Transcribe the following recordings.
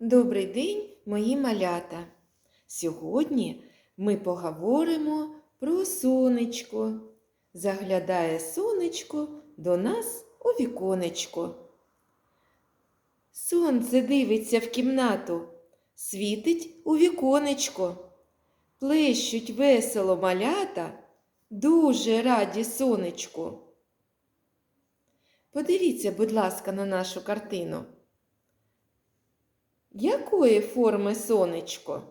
Добрий день, мої малята! Сьогодні ми поговоримо про сонечко. Заглядає сонечко до нас у віконечко. Сонце дивиться в кімнату, світить у віконечко. Плещуть весело малята, дуже раді сонечку. Подивіться, будь ласка, на нашу картину. Якої форми сонечко?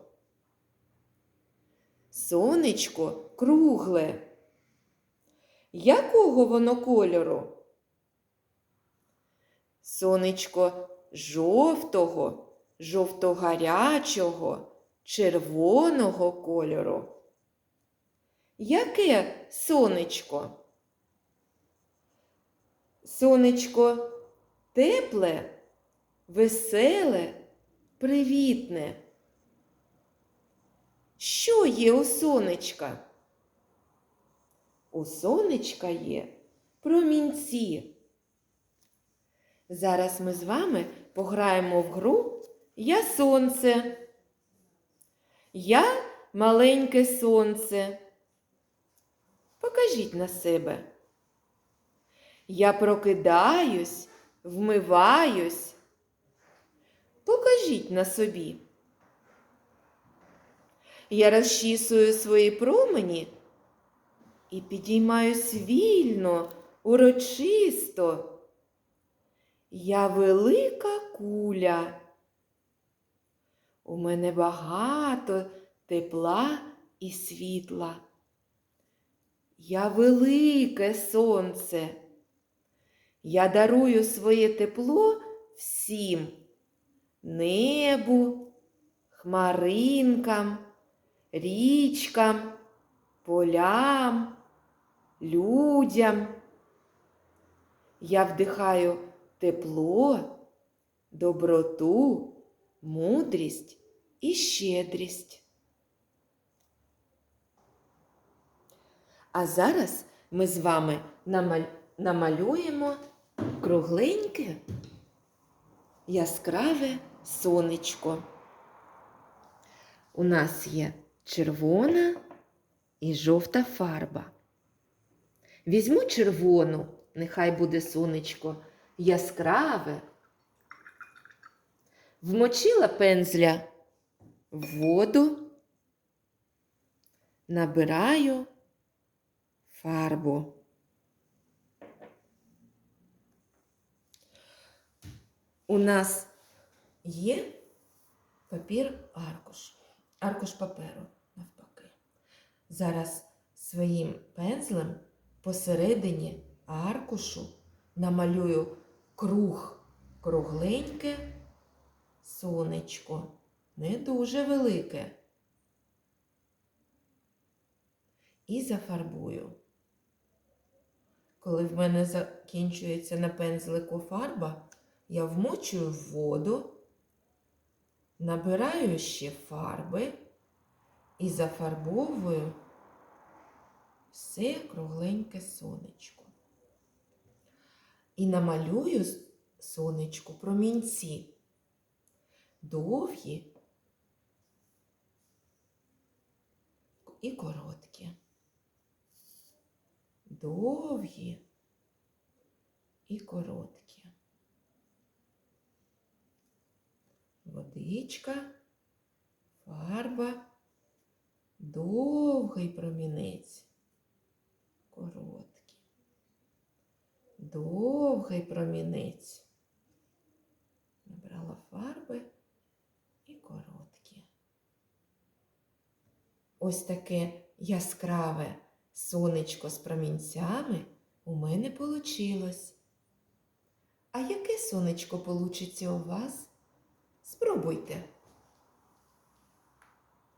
Сонечко кругле. Якого воно кольору? Сонечко жовтого, жовто-гарячого, червоного кольору. Яке сонечко? Сонечко тепле, веселе, привітне. Що є у сонечка? У сонечка є промінці. Зараз ми з вами пограємо в гру Я сонце. Я маленьке сонце. Покажіть на себе. Я прокидаюсь, вмиваюсь. Покажіть на собі. Я розчісую свої промені і підіймаюсь вільно, урочисто. Я велика куля. У мене багато тепла і світла. Я велике сонце. Я дарую своє тепло всім небу, хмаринкам, річкам, полям, людям. Я вдихаю тепло, доброту, мудрість і щедрість. А зараз ми з вами намалюємо кругленьке, яскраве сонечко. У нас є червона і жовта фарба. Візьму червону, нехай буде сонечко яскраве. Вмочила пензля в воду, набираю фарбу. У нас є папір аркуш, аркуш паперу навпаки. Зараз своїм пензлем посередині аркушу намалюю круг кругленьке сонечко, не дуже велике. І зафарбую. Коли в мене закінчується на пензлику фарба, я вмочую в воду, набираю ще фарби і зафарбовую все кругленьке сонечко. І намалюю сонечку промінці довгі і короткі. Довгі і короткі. Водичка, фарба, довгий промінець, короткий, довгий промінець. Набрала фарби і короткі. Ось таке яскраве сонечко з промінцями у мене получилось. А яке сонечко получиться у вас? Спробуйте.